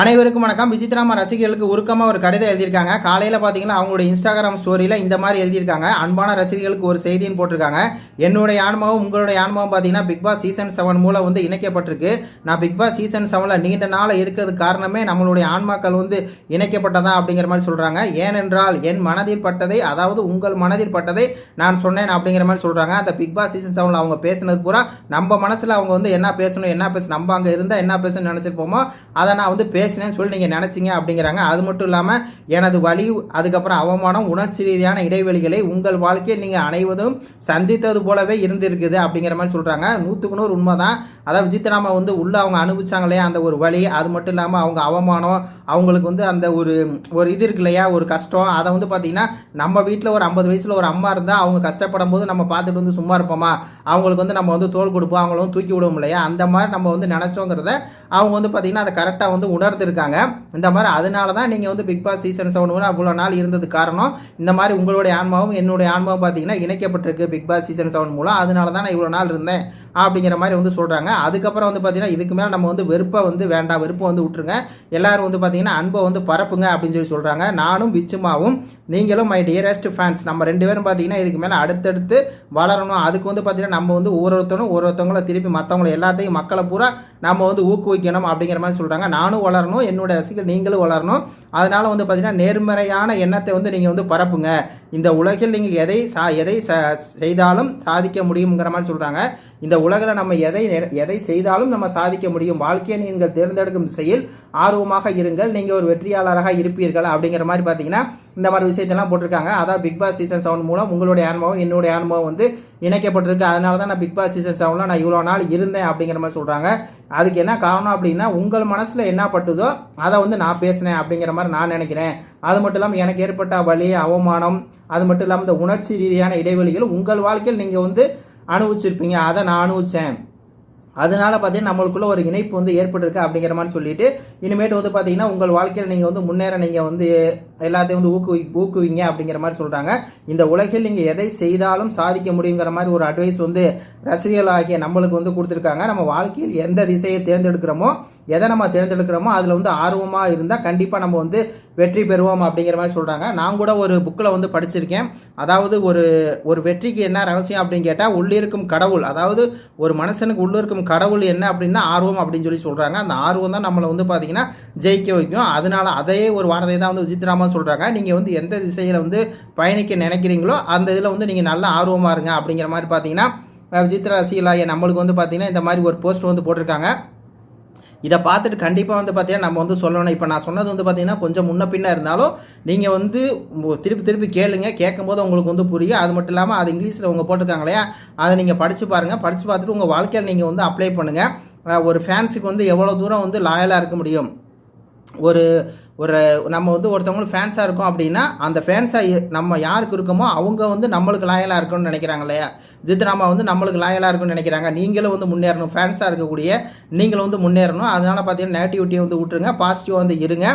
அனைவருக்கும் வணக்கம். விசித்ராமா ரசிகர்களுக்கு உருக்கமாக ஒரு கடிதம் எழுதியிருக்காங்க. காலையில் பார்த்தீங்கன்னா அவங்களுடைய இன்ஸ்டாகிராம் ஸ்டோரியில் இந்த மாதிரி எழுதியிருக்காங்க. அன்பான ரசிகர்களுக்கு ஒரு செய்தின்னு போட்டிருக்காங்க. என்னுடைய ஆன்மாவும் உங்களுடைய ஆன்மாவும் பார்த்தீங்கன்னா பிக் பாஸ் சீசன் செவன் மூலம் வந்து இணைக்கப்பட்டிருக்கு. நான் பிக் பாஸ் சீசன் செவனில் நீண்ட நாள் இருக்கிறது காரணமே நம்மளுடைய ஆன்மாக்கள் வந்து இணைக்கப்பட்டதா அப்படிங்கிற மாதிரி சொல்கிறாங்க ஏனென்றால் என் மனதில் பட்டதை அதாவது உங்கள் மனதில் பட்டதை நான் சொன்னேன் அப்படிங்கிற மாதிரி சொல்கிறாங்க அந்த பிக் பாஸ் சீசன் செவனில் அவங்க பேசினது பூரா நம்ம மனசில் அவங்க வந்து என்ன பேசணும் என்ன பேசணும் நம்ம அங்கே இருந்தால் என்ன பேசணும்னு நினச்சிருப்போமோ அதை நான் வந்து பேசினேன்னு சொல்லி நீங்கள் நினச்சிங்க அப்படிங்கிறாங்க. அது மட்டும் இல்லாமல் எனது வலி அதுக்கப்புறம் அவமானம் உணர்ச்சி ரீதியான இடைவெளிகளை உங்கள் வாழ்க்கையில் நீங்கள் அனைவதும் சந்தித்தது போலவே இருந்திருக்குது அப்படிங்கிற மாதிரி சொல்கிறாங்க நூற்றுக்கு நூறு உண்மை தான் அதாவது விஜித்ராமா வந்து உள்ளே அவங்க அனுபவிச்சாங்க இல்லையா அந்த ஒரு வழி அது மட்டும் இல்லாமல் அவங்க அவமானம் அவங்களுக்கு வந்து அந்த ஒரு ஒரு இது இருக்கு இல்லையா ஒரு கஷ்டம் அதை வந்து பார்த்தீங்கன்னா நம்ம வீட்டில் ஒரு ஐம்பது வயசில் ஒரு அம்மா இருந்தால் அவங்க கஷ்டப்படும் போது நம்ம பார்த்துட்டு வந்து சும்மா இருப்போமா? அவங்களுக்கு வந்து நம்ம வந்து தோல் கொடுப்போம் அவங்களும் தூக்கி விடுவோம் இல்லையா? அந்த மாதிரி நம்ம வந்து நினச்சோங்கிறத அவங்க வந்து பார்த்தீங்கன்னா அதை கரெக்டாக வந்து எதிர்பார்த்துருக்காங்க இந்த மாதிரி அதனால தான் நீங்கள் வந்து பிக் பாஸ் சீசன் செவன் அவ்வளோ நாள் இருந்தது காரணம். இந்த மாதிரி உங்களுடைய ஆன்மாவும் என்னுடைய ஆன்மாவும் பார்த்தீங்கன்னா இணைக்கப்பட்டிருக்கு பிக் பாஸ் சீசன் செவன் மூலம். அதனால தான் நான் இவ்வளோ நாள் இருந்தேன். அப்படிங்கிற மாதிரி வந்து சொல்கிறாங்க அதுக்கப்புறம் வந்து பார்த்தீங்கன்னா இதுக்கு மேலே நம்ம வந்து வெறுப்பை வந்து வேண்டாம் வெறுப்பை வந்து விட்டுருங்க. எல்லாரும் வந்து பார்த்தீங்கன்னா அன்பை வந்து பரப்புங்க அப்படின்னு சொல்லி சொல்கிறாங்க நானும் விச்சுமாவும் நீங்களும் மை டியரஸ்ட் ஃபேன்ஸ் நம்ம ரெண்டு பேரும் பார்த்தீங்கன்னா இதுக்கு மேலே அடுத்தடுத்து வளரணும். அதுக்கு வந்து பார்த்தீங்கன்னா நம்ம வந்து ஒவ்வொருத்தரும் ஒவ்வொருத்தவங்கள திருப்பி மற்றவங்கள எல்லாத்தையும் மக்களை பூரா நம்ம வந்து ஊக்குவிக்கணும் அப்படிங்கிற மாதிரி சொல்கிறாங்க நானும் வளரணும் என்னோட ரசிகர் நீங்களும் வளரணும். அதனால் வந்து பார்த்தீங்கன்னா நேர்மறையான எண்ணத்தை வந்து நீங்கள் வந்து பரப்புங்க. இந்த உலகில் நீங்கள் எதை சா எதை செய்தாலும் சாதிக்க முடியுங்கிற மாதிரி சொல்கிறாங்க இந்த உலகில் நம்ம எதை எதை செய்தாலும் நம்ம சாதிக்க முடியும். வாழ்க்கையை நீங்கள் தேர்ந்தெடுக்கும் திசையில் ஆர்வமாக இருங்கள். நீங்கள் ஒரு வெற்றியாளராக இருப்பீர்கள் அப்படிங்கிற மாதிரி பார்த்தீங்கன்னா இந்த மாதிரி விஷயத்தெல்லாம் போட்டிருக்காங்க. அதான் பிக் பாஸ் சீசன் செவன் மூலம் உங்களுடைய அனுபவம் என்னுடைய அனுபவம் வந்து இணைக்கப்பட்டிருக்கு. அதனால தான் நான் பிக் பாஸ் சீசன் செவனில் நான் இவ்வளோ நாள் இருந்தேன் அப்படிங்கிற மாதிரி சொல்கிறாங்க அதுக்கு என்ன காரணம் அப்படின்னா உங்கள் மனசில் என்ன பட்டுதோ அதை வந்து நான் பேசினேன் அப்படிங்கிற மாதிரி நான் நினைக்கிறேன். அது மட்டும் இல்லாமல் எனக்கு ஏற்பட்ட வழி அவமானம் அது மட்டும் இல்லாமல் இந்த உணர்ச்சி ரீதியான இடைவெளிகள் உங்கள் வாழ்க்கையில் நீங்கள் வந்து அனுபவிச்சிருப்பீங்க. அதை நான் அனுபவிச்சேன். அதனால பார்த்தீங்கன்னா நம்மளுக்குள்ள ஒரு இணைப்பு வந்து ஏற்பட்டிருக்கு அப்படிங்கிற மாதிரி சொல்லிட்டு இனிமேட்டு வந்து பார்த்தீங்கன்னா உங்கள் வாழ்க்கையில் நீங்கள் வந்து முன்னேற நீங்கள் வந்து எல்லாத்தையும் வந்து ஊக்குவி ஊக்குவிங்க அப்படிங்கிற மாதிரி சொல்கிறாங்க இந்த உலகில் நீங்கள் எதை செய்தாலும் சாதிக்க முடியுங்கிற மாதிரி ஒரு அட்வைஸ் வந்து ரசிகர்கள் ஆகிய நம்மளுக்கு வந்து கொடுத்துருக்காங்க. நம்ம வாழ்க்கையில் எந்த திசையை தேர்ந்தெடுக்கிறோமோ எதை நம்ம தேர்ந்தெடுக்கிறோமோ அதில் வந்து ஆர்வமாக இருந்தால் கண்டிப்பாக நம்ம வந்து வெற்றி பெறுவோம் அப்படிங்கிற மாதிரி சொல்கிறாங்க நான் கூட ஒரு புக்கில் வந்து படிச்சிருக்கேன். அதாவது ஒரு ஒரு வெற்றிக்கு என்ன ரகசியம் அப்படின்னு கேட்டால் உள்ளிருக்கும் கடவுள் அதாவது ஒரு மனுஷனுக்கு உள்ளிருக்கும் கடவுள் என்ன அப்படின்னா ஆர்வம் அப்படின்னு சொல்லி சொல்கிறாங்க அந்த ஆர்வம் தான் நம்மளை வந்து பார்த்தீங்கன்னா ஜெயிக்க வைக்கும். அதனால அதையே ஒரு வார்த்தை தான் வந்து விசித்திரமாக சொல்கிறாங்க நீங்கள் வந்து எந்த திசையில் வந்து பயணிக்க நினைக்கிறீங்களோ அந்த இதில் வந்து நீங்கள் நல்லா ஆர்வமாக இருங்க அப்படிங்கிற மாதிரி பார்த்தீங்கன்னா விசித்திர ரசிகலாய நம்மளுக்கு வந்து பார்த்தீங்கன்னா இந்த மாதிரி ஒரு போஸ்ட் வந்து போட்டிருக்காங்க. இதை பார்த்துட்டு கண்டிப்பாக வந்து பார்த்தீங்கன்னா நம்ம வந்து சொல்லணும். இப்போ நான் சொன்னது வந்து பார்த்தீங்கன்னா கொஞ்சம் முன்ன பின்ன இருந்தாலும் நீங்கள் வந்து திருப்பி திருப்பி கேளுங்க. கேட்கும்போது உங்களுக்கு வந்து புரியும். அது மட்டும் இல்லாமல் அது இங்கிலீஷில் உங்கள் போட்டிருக்காங்க இல்லையா? அதை நீங்கள் படித்து பாருங்கள் படித்து பார்த்துட்டு உங்கள் வாழ்க்கையில் நீங்கள் வந்து அப்ளை பண்ணுங்கள் ஒரு ஃபேன்ஸுக்கு வந்து எவ்வளோ தூரம் வந்து லாயலாக இருக்க முடியும்? ஒரு ஒரு நம்ம வந்து ஒருத்தவங்களுக்கு ஃபேன்ஸாக இருக்கோம் அப்படின்னா அந்த ஃபேன்ஸாக நம்ம யாருக்கு இருக்கோமோ அவங்க வந்து நம்மளுக்கு லாயலாக இருக்கணும்னு நினைக்கிறாங்க இல்லையா? ஜித்ராமா வந்து நம்மளுக்கு லாயலாக இருக்கும்னு நினைக்கிறாங்க. நீங்களும் வந்து முன்னேறணும். ஃபேன்ஸாக இருக்கக்கூடிய நீங்களும் வந்து முன்னேறணும். அதனால் பார்த்தீங்கன்னா நெகட்டிவிட்டியை வந்து விட்டுருங்க பாசிட்டிவாக வந்து இருங்க.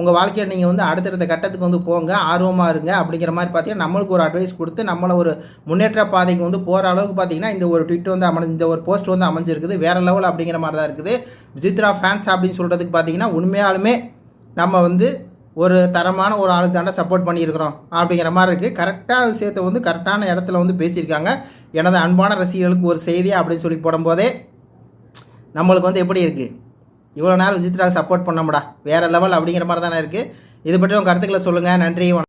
உங்கள் வாழ்க்கையில் நீங்கள் வந்து அடுத்தடுத்த கட்டத்துக்கு வந்து போங்க. ஆர்வமாக இருங்க. அப்படிங்கிற மாதிரி பார்த்தீங்கன்னா நம்மளுக்கு ஒரு அட்வைஸ் கொடுத்து நம்மளை ஒரு முன்னேற்ற பாதைக்கு வந்து போகிற அளவுக்கு பார்த்தீங்கன்னா இந்த ஒரு ட்விட் வந்து அமை இந்த ஒரு போஸ்ட் வந்து அமைஞ்சிருக்குது. வேறு லெவல் அப்படிங்கிற மாதிரி தான் இருக்குது ஜித்ரா ஃபேன்ஸ் அப்படின்னு சொல்கிறதுக்கு பார்த்தீங்கன்னா உண்மையாலுமே நம்ம வந்து ஒரு தரமான ஒரு ஆளுக்கு தாண்டா சப்போர்ட் பண்ணியிருக்கிறோம் அப்படிங்கிற மாதிரி இருக்குது கரெக்டான விஷயத்தை வந்து கரெக்டான இடத்துல வந்து பேசியிருக்காங்க. எனது அன்பான ரசிகர்களுக்கு ஒரு செய்தி அப்படின்னு சொல்லி போடும்போதே நம்மளுக்கு வந்து எப்படி இருக்குது இவ்வளோ நாள் விசித்ராக சப்போர்ட் பண்ணமுடா. வேறு லெவல் அப்படிங்கிற மாதிரி தானே இருக்குது இது பற்றி உங்கள் கருத்துக்களை சொல்லுங்கள் நன்றி